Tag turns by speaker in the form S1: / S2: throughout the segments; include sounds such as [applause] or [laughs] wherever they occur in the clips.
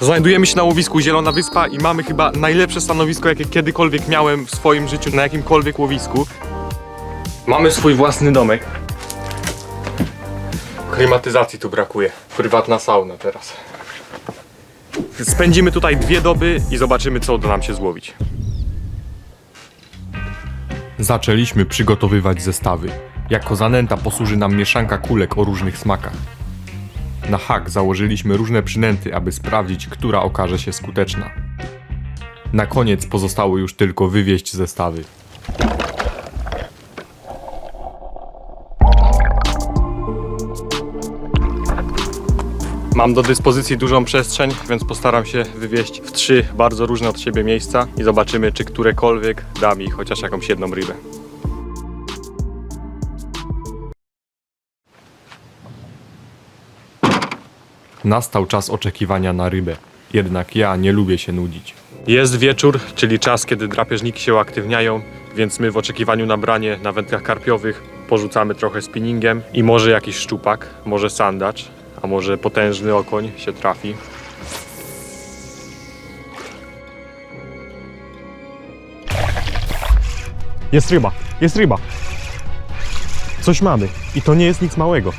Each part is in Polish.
S1: Znajdujemy się na łowisku Zielona Wyspa i mamy chyba najlepsze stanowisko, jakie kiedykolwiek miałem w swoim życiu na jakimkolwiek łowisku. Mamy swój własny domek. Klimatyzacji tu brakuje. Prywatna sauna teraz. Spędzimy tutaj dwie doby i zobaczymy, co uda nam się złowić. Zaczęliśmy przygotowywać zestawy. Jako zanęta posłuży nam mieszanka kulek o różnych smakach. Na hak założyliśmy różne przynęty, aby sprawdzić, która okaże się skuteczna. Na koniec pozostało już tylko wywieźć zestawy. Mam do dyspozycji dużą przestrzeń, więc postaram się wywieźć w trzy bardzo różne od siebie miejsca i zobaczymy, czy którekolwiek da mi chociaż jakąś jedną rybę. Nastał czas oczekiwania na rybę. Jednak ja nie lubię się nudzić. Jest wieczór, czyli czas, kiedy drapieżniki się uaktywniają, więc my w oczekiwaniu na branie na wędkach karpiowych porzucamy trochę spinningiem i może jakiś szczupak, może sandacz, a może potężny okoń się trafi. Jest ryba, jest ryba. Coś mamy i to nie jest nic małego.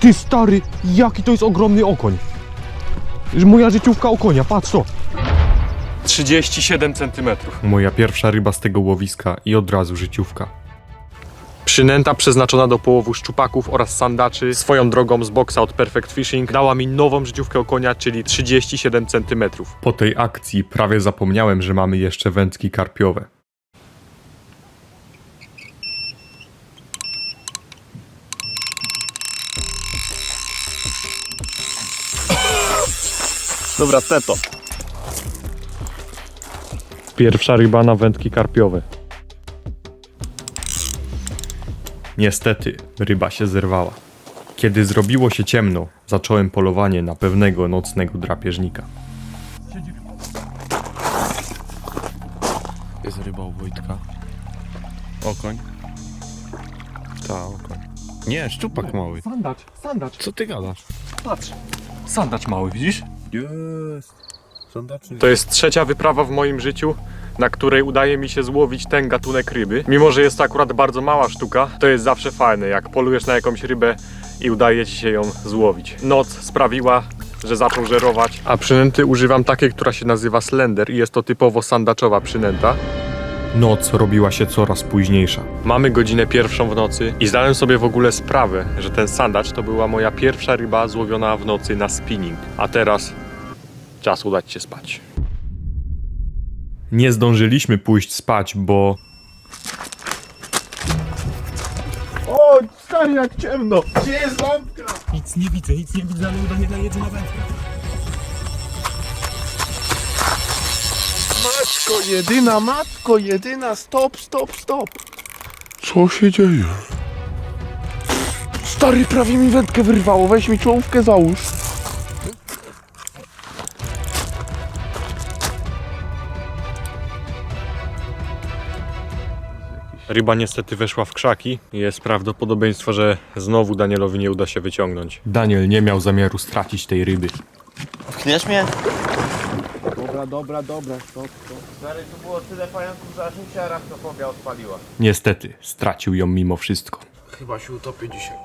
S1: Ty stary, jaki to jest ogromny okoń. Moja życiówka okonia, patrz to. 37 cm. Moja pierwsza ryba z tego łowiska i od razu życiówka. Przynęta przeznaczona do połowu szczupaków oraz sandaczy swoją drogą z boksa od Perfect Fishing dała mi nową życiówkę okonia, czyli 37 cm. Po tej akcji prawie zapomniałem, że mamy jeszcze wędki karpiowe.
S2: Dobra, teto.
S1: Pierwsza ryba na wędki karpiowe. Niestety, ryba się zerwała. Kiedy zrobiło się ciemno, zacząłem polowanie na pewnego nocnego drapieżnika.
S2: Jest ryba u Wojtka. Okoń. Ta, okoń. Nie, szczupak mały.
S1: Sandacz, sandacz,
S2: Co ty gadasz?
S1: patrz. Sandacz mały, widzisz?
S2: Jest. Sondaczny.
S1: To jest trzecia wyprawa w moim życiu, na której udaje mi się złowić ten gatunek ryby. Mimo, że jest to akurat bardzo mała sztuka, to jest zawsze fajne, jak polujesz na jakąś rybę i udaje ci się ją złowić. Noc sprawiła, że zaczął żerować, a przynęty używam takiej, która się nazywa Slender i jest to typowo sandaczowa przynęta. Noc robiła się coraz późniejsza. Mamy godzinę pierwszą w nocy i zdałem sobie w ogóle sprawę, że ten sandacz to była moja pierwsza ryba złowiona w nocy na spinning. A teraz czas udać się spać. Nie zdążyliśmy pójść spać, bo
S2: O, stary, jak ciemno! Gdzie jest lampka?
S3: Nic nie widzę, nic nie widzę, ale uda nie daje na wędkę.
S2: Matko jedyna, matko jedyna, stop, stop, stop. Co się dzieje? Stary, prawie mi wędkę wyrwało, weź mi czołówkę załóż.
S1: ryba niestety weszła w krzaki i jest prawdopodobieństwo, że znowu Danielowi nie uda się wyciągnąć. Daniel nie miał zamiaru stracić tej ryby.
S4: Pchniesz mnie?
S2: Dobra, dobra, dobra, stop, stop.
S4: Stary, tu było tyle pająków, że aż mi się arachnofobia odpaliła.
S1: Niestety, stracił ją mimo wszystko.
S2: Chyba się utopię dzisiaj.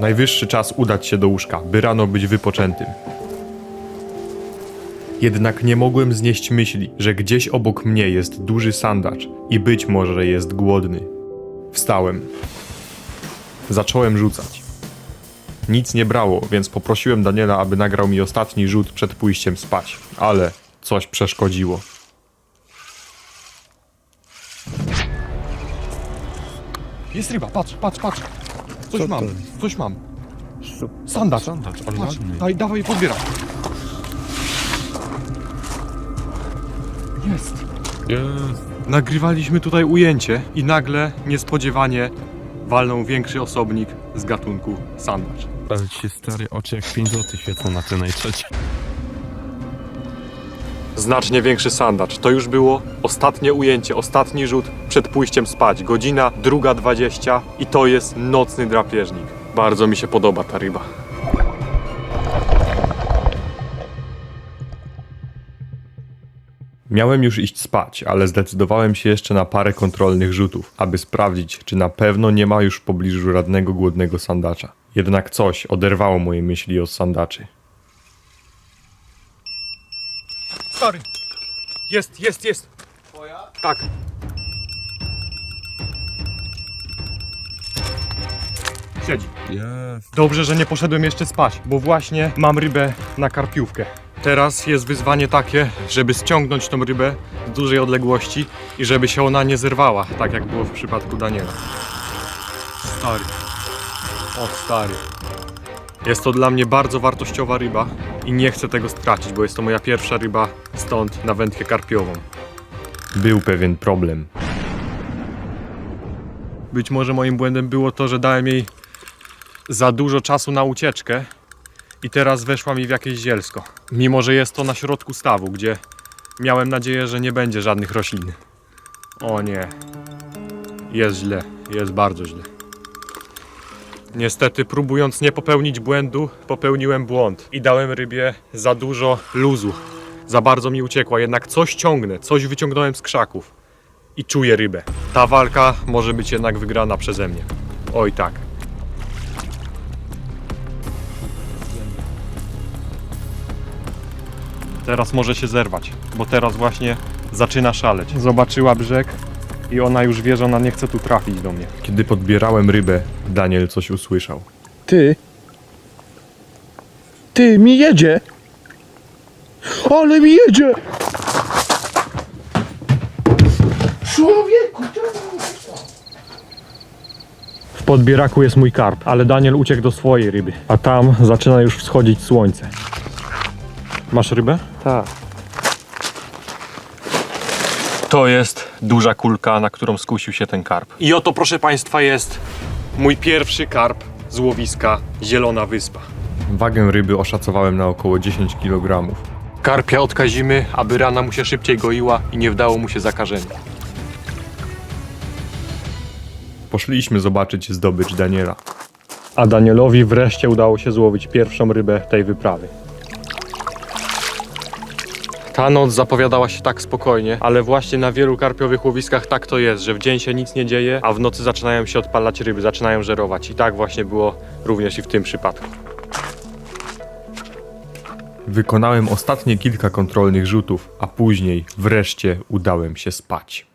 S1: Najwyższy czas udać się do łóżka, by rano być wypoczętym. Jednak nie mogłem znieść myśli, że gdzieś obok mnie jest duży sandacz i być może jest głodny. Wstałem. Zacząłem rzucać. Nic nie brało, więc poprosiłem Daniela, aby nagrał mi ostatni rzut przed pójściem spać, ale coś przeszkodziło. Jest ryba, patrz, patrz, patrz. Coś
S2: Co
S1: mam,
S2: to
S1: coś mam. Sandacz.
S2: Sandacz, ale
S1: Patrz,
S2: ładny.
S1: daj, dawaj, podbieram. Jest.
S2: Jest.
S1: Nagrywaliśmy tutaj ujęcie i nagle, niespodziewanie, walnął większy osobnik z gatunku sandacz.
S2: Ale ci się stary oczy jak 5 zł świecą na tej najtrzeciej.
S1: Znacznie większy sandacz. To już było ostatnie ujęcie, ostatni rzut przed pójściem spać. Godzina druga 20 i to jest nocny drapieżnik. Bardzo mi się podoba ta ryba.
S2: Miałem już iść spać, ale zdecydowałem się jeszcze na parę kontrolnych rzutów, aby sprawdzić, czy na pewno nie ma już w pobliżu żadnego głodnego sandacza. Jednak coś oderwało moje myśli od sandaczy.
S1: Stary! Jest, jest, jest!
S4: Twoja?
S1: Tak. Siedzi.
S3: Jest.
S1: Dobrze, że nie poszedłem jeszcze spać, bo właśnie mam rybę na karpiówkę. Teraz jest wyzwanie takie, żeby ściągnąć tą rybę z dużej odległości i żeby się ona nie zerwała, tak jak było w przypadku Daniela. Stary. O stary. Jest to dla mnie bardzo wartościowa ryba i nie chcę tego stracić, bo jest to moja pierwsza ryba stąd na wędkę karpiową.
S2: Był pewien problem.
S1: Być może moim błędem było to, że dałem jej za dużo czasu na ucieczkę i teraz weszła mi w jakieś zielsko. Mimo, że jest to na środku stawu, gdzie miałem nadzieję, że nie będzie żadnych roślin. O nie. Jest źle. Jest bardzo źle. Niestety, próbując nie popełnić błędu, popełniłem błąd i dałem rybie za dużo luzu. Za bardzo mi uciekła, jednak coś ciągnę, coś wyciągnąłem z krzaków i czuję rybę. Ta walka może być jednak wygrana przeze mnie. Oj tak. Teraz może się zerwać, bo teraz właśnie zaczyna szaleć. Zobaczyła brzeg i ona już wie, że ona nie chce tu trafić do mnie.
S2: Kiedy podbierałem rybę, Daniel coś usłyszał.
S5: Ty. Ty, mi jedzie. Ale mi jedzie. Człowieku,
S1: W podbieraku jest mój karp, ale Daniel uciekł do swojej ryby, a tam zaczyna już wschodzić słońce. Masz rybę?
S5: Tak.
S1: To jest duża kulka, na którą skusił się ten karp. I oto, proszę Państwa, jest mój pierwszy karp z łowiska Zielona Wyspa.
S2: Wagę ryby oszacowałem na około 10 kg.
S1: Karpia odkazimy, aby rana mu się szybciej goiła i nie wdało mu się zakażenie.
S2: Poszliśmy zobaczyć zdobycz Daniela.
S1: A Danielowi wreszcie udało się złowić pierwszą rybę tej wyprawy. Ta noc zapowiadała się tak spokojnie, ale właśnie na wielu karpiowych łowiskach tak to jest, że w dzień się nic nie dzieje, a w nocy zaczynają się odpalać ryby, zaczynają żerować. I tak właśnie było również i w tym przypadku.
S2: Wykonałem ostatnie kilka kontrolnych rzutów, a później wreszcie udałem się spać.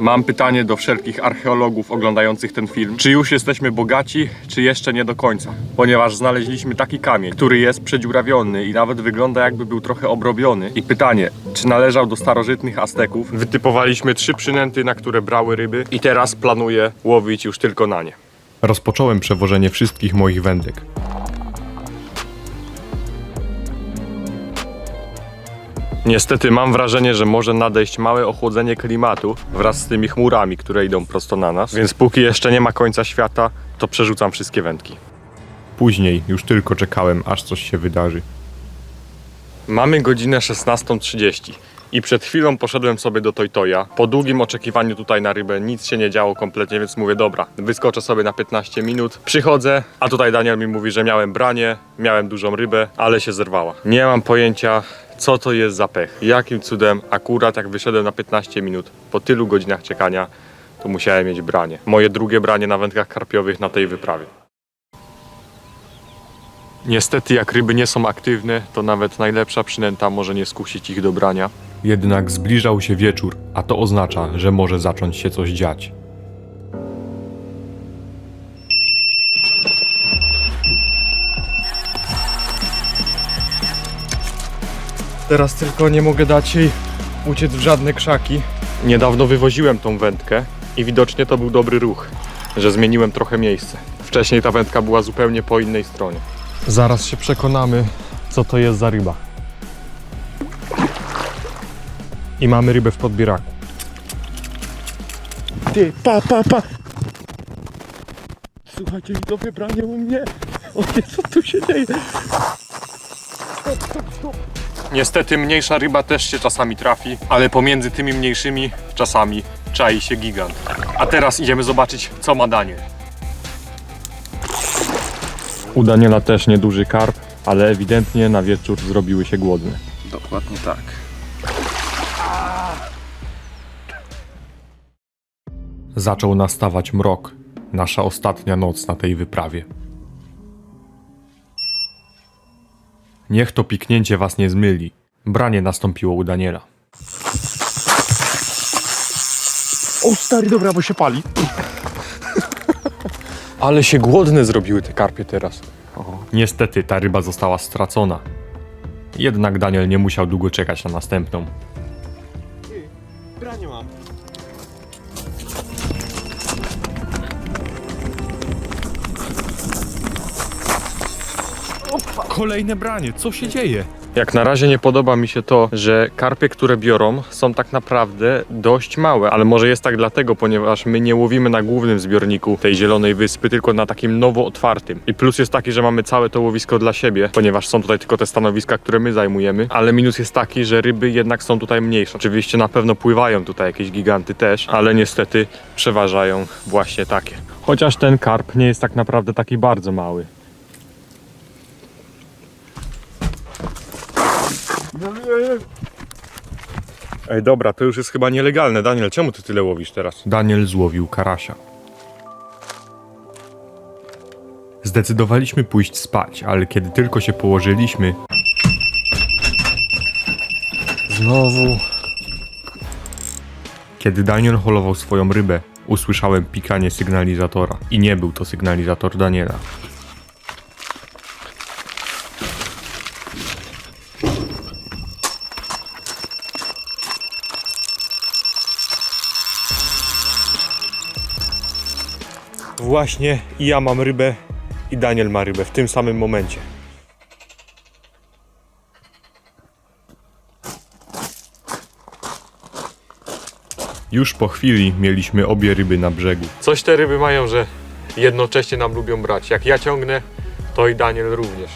S1: Mam pytanie do wszelkich archeologów oglądających ten film. Czy już jesteśmy bogaci, czy jeszcze nie do końca? Ponieważ znaleźliśmy taki kamień, który jest przedziurawiony i nawet wygląda jakby był trochę obrobiony. I pytanie, czy należał do starożytnych Azteków? Wytypowaliśmy trzy przynęty, na które brały ryby i teraz planuję łowić już tylko na nie.
S2: Rozpocząłem przewożenie wszystkich moich wędek.
S1: Niestety mam wrażenie, że może nadejść małe ochłodzenie klimatu wraz z tymi chmurami, które idą prosto na nas. Więc póki jeszcze nie ma końca świata, to przerzucam wszystkie wędki.
S2: Później już tylko czekałem, aż coś się wydarzy.
S1: Mamy godzinę 16.30 i przed chwilą poszedłem sobie do Toytoja. Po długim oczekiwaniu tutaj na rybę nic się nie działo kompletnie, więc mówię, dobra, wyskoczę sobie na 15 minut. Przychodzę, a tutaj Daniel mi mówi, że miałem branie, miałem dużą rybę, ale się zerwała. Nie mam pojęcia, co to jest za pech. Jakim cudem akurat jak wyszedłem na 15 minut, po tylu godzinach czekania, to musiałem mieć branie. Moje drugie branie na wędkach karpiowych na tej wyprawie. Niestety, jak ryby nie są aktywne, to nawet najlepsza przynęta może nie skusić ich do brania.
S2: Jednak zbliżał się wieczór, a to oznacza, że może zacząć się coś dziać.
S1: Teraz tylko nie mogę dać jej uciec w żadne krzaki. Niedawno wywoziłem tą wędkę i widocznie to był dobry ruch, że zmieniłem trochę miejsce. Wcześniej ta wędka była zupełnie po innej stronie. Zaraz się przekonamy, co to jest za ryba. I mamy rybę w podbieraku.
S5: Ty, pa, pa, pa. Słuchajcie, to wybranie u mnie. O nie, co tu się dzieje?
S1: Niestety mniejsza ryba też się czasami trafi, ale pomiędzy tymi mniejszymi czasami czai się gigant. A teraz idziemy zobaczyć, co ma Daniel. U Daniela też nieduży karp, ale ewidentnie na wieczór zrobiły się głodne.
S2: Dokładnie tak.
S1: Zaczął nastawać mrok. Nasza ostatnia noc na tej wyprawie. Niech to piknięcie was nie zmyli. Branie nastąpiło u Daniela.
S2: O stary, dobra, bo się pali. [laughs]
S1: Ale się głodne zrobiły te karpie teraz. Niestety ta ryba została stracona. Jednak Daniel nie musiał długo czekać na następną.
S2: Branie mam.
S1: Kolejne branie, co się dzieje? Jak na razie nie podoba mi się to, że karpie, które biorą, są tak naprawdę dość małe, ale może jest tak dlatego, ponieważ my nie łowimy na głównym zbiorniku tej zielonej wyspy, tylko na takim nowo otwartym. I plus jest taki, że mamy całe to łowisko dla siebie, ponieważ są tutaj tylko te stanowiska, które my zajmujemy, ale minus jest taki, że ryby jednak są tutaj mniejsze. Oczywiście na pewno pływają tutaj jakieś giganty też, ale niestety przeważają właśnie takie. Chociaż ten karp nie jest tak naprawdę taki bardzo mały. Ej, dobra, to już jest chyba nielegalne. Daniel, czemu ty tyle łowisz teraz? Daniel złowił karasia. Zdecydowaliśmy pójść spać, ale kiedy tylko się położyliśmy. Znowu. Kiedy Daniel holował swoją rybę, usłyszałem pikanie sygnalizatora. I nie był to sygnalizator Daniela. Właśnie i ja mam rybę, i Daniel ma rybę w tym samym momencie. Już po chwili mieliśmy obie ryby na brzegu. Coś te ryby mają, że jednocześnie nam lubią brać. Jak ja ciągnę, to i Daniel również.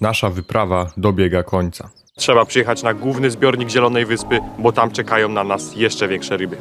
S1: Nasza wyprawa dobiega końca. Trzeba przyjechać na główny zbiornik Zielonej Wyspy, bo tam czekają na nas jeszcze większe ryby.